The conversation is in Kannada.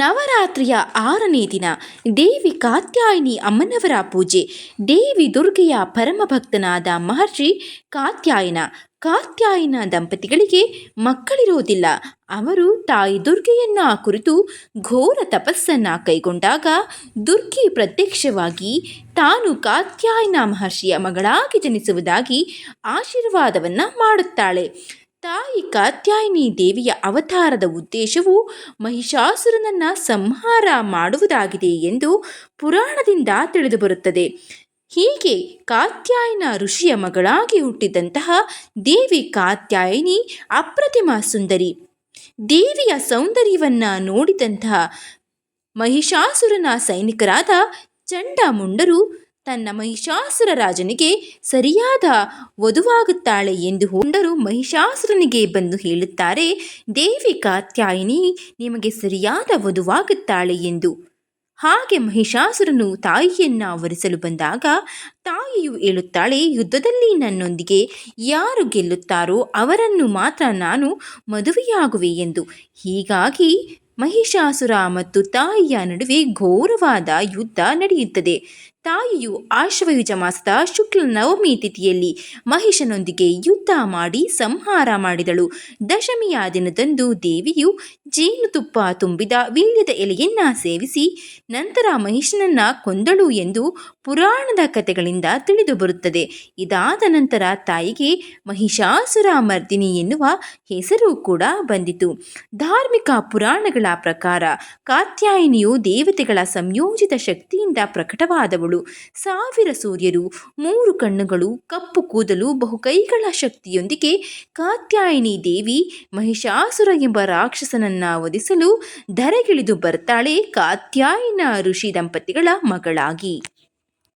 ನವರಾತ್ರಿಯ ಆರನೇ ದಿನ ದೇವಿ ಕಾತ್ಯಾಯಿನಿ ಅಮ್ಮನವರ ಪೂಜೆ. ದೇವಿ ದುರ್ಗೆಯ ಪರಮಭಕ್ತನಾದ ಮಹರ್ಷಿ ಕಾತ್ಯಾಯನ ಕಾತ್ಯಾಯನ ದಂಪತಿಗಳಿಗೆ ಮಕ್ಕಳಿರೋದಿಲ್ಲ ಅವರು ತಾಯಿ ದುರ್ಗೆಯನ್ನ ಕುರಿತು ಘೋರ ತಪಸ್ಸನ್ನ ಕೈಗೊಂಡಾಗ ದುರ್ಗೆ ಪ್ರತ್ಯಕ್ಷವಾಗಿ ತಾನು ಕಾತ್ಯಾಯನ ಮಹರ್ಷಿಯ ಮಗಳಾಗಿ ಜನಿಸುವುದಾಗಿ ಆಶೀರ್ವಾದವನ್ನ ಮಾಡುತ್ತಾಳೆ. ತಾಯಿ ಕಾತ್ಯಾಯಿನಿ ದೇವಿಯ ಅವತಾರದ ಉದ್ದೇಶವು ಮಹಿಷಾಸುರನನ್ನ ಸಂಹಾರ ಮಾಡುವುದಾಗಿದೆ ಎಂದು ಪುರಾಣದಿಂದ ತಿಳಿದುಬರುತ್ತದೆ. ಹೀಗೆ ಕಾತ್ಯಾಯನ ಋಷಿಯ ಮಗಳಾಗಿ ಹುಟ್ಟಿದಂತಹ ದೇವಿ ಕಾತ್ಯಾಯಿನಿ ಅಪ್ರತಿಮ ಸುಂದರಿ. ದೇವಿಯ ಸೌಂದರ್ಯವನ್ನ ನೋಡಿದಂತಹ ಮಹಿಷಾಸುರನ ಸೈನಿಕರಾದ ಚಂಡಮುಂಡರು ತನ್ನ ಮಹಿಷಾಸುರ ರಾಜನಿಗೆ ಸರಿಯಾದ ವಧುವಾಗುತ್ತಾಳೆ ಎಂದು ಹೊಂಡರು ಮಹಿಷಾಸುರನಿಗೆ ಬಂದು ಹೇಳುತ್ತಾರೆ, ದೇವಿ ಕಾತ್ಯಾಯಿನಿ, ನಿಮಗೆ ಸರಿಯಾದ ವಧುವಾಗುತ್ತಾಳೆ ಎಂದು. ಹಾಗೆ ಮಹಿಷಾಸುರನು ತಾಯಿಯನ್ನ ವರಿಸಲು ಬಂದಾಗ ತಾಯಿಯು ಹೇಳುತ್ತಾಳೆ, ಯುದ್ಧದಲ್ಲಿ ನನ್ನೊಂದಿಗೆ ಯಾರು ಗೆಲ್ಲುತ್ತಾರೋ ಅವರನ್ನು ಮಾತ್ರ ನಾನು ಮದುವೆಯಾಗುವೆ ಎಂದು. ಹೀಗಾಗಿ ಮಹಿಷಾಸುರ ಮತ್ತು ತಾಯಿಯ ನಡುವೆ ಘೋರವಾದ ಯುದ್ಧ ನಡೆಯುತ್ತದೆ. ತಾಯಿಯು ಆಶ್ವಯುಜ ಮಾಸದ ಶುಕ್ಲ ನವಮಿ ತಿಥಿಯಲ್ಲಿ ಮಹಿಷನೊಂದಿಗೆ ಯುದ್ಧ ಮಾಡಿ ಸಂಹಾರ ಮಾಡಿದಳು. ದಶಮಿಯ ದಿನದಂದು ದೇವಿಯು ಜೇನುತುಪ್ಪ ತುಂಬಿದ ವೀಳ್ಯದ ಎಲೆಯನ್ನ ಸೇವಿಸಿ ನಂತರ ಮಹಿಷನನ್ನ ಕೊಂದಳು ಎಂದು ಪುರಾಣದ ಕಥೆಗಳಿಂದ ತಿಳಿದು ಬರುತ್ತದೆ. ಇದಾದ ನಂತರ ತಾಯಿಗೆ ಮಹಿಷಾಸುರ ಮರ್ದಿನಿ ಎನ್ನುವ ಹೆಸರು ಕೂಡ ಬಂದಿತು. ಧಾರ್ಮಿಕ ಪುರಾಣಗಳ ಪ್ರಕಾರ ಕಾತ್ಯಾಯಿನಿಯು ದೇವತೆಗಳ ಸಂಯೋಜಿತ ಶಕ್ತಿಯಿಂದ ಪ್ರಕಟವಾದವಳು. ಸಾವಿರ ಸೂರ್ಯರು, ಮೂರು ಕಣ್ಣುಗಳು, ಕಪ್ಪು ಕೂದಲು ಬಹುಕೈಗಳ ಶಕ್ತಿಯೊಂದಿಗೆ ಕಾತ್ಯಾಯಿನಿ ದೇವಿ, ಮಹಿಷಾಸುರ ಎಂಬ ರಾಕ್ಷಸನನ್ನ ವಧಿಸಲು ಧರೆಗಿಳಿದು ಬರ್ತಾಳೆ ಕಾತ್ಯಾಯನ ಋಷಿ ದಂಪತಿಗಳ ಮಗಳಾಗಿ.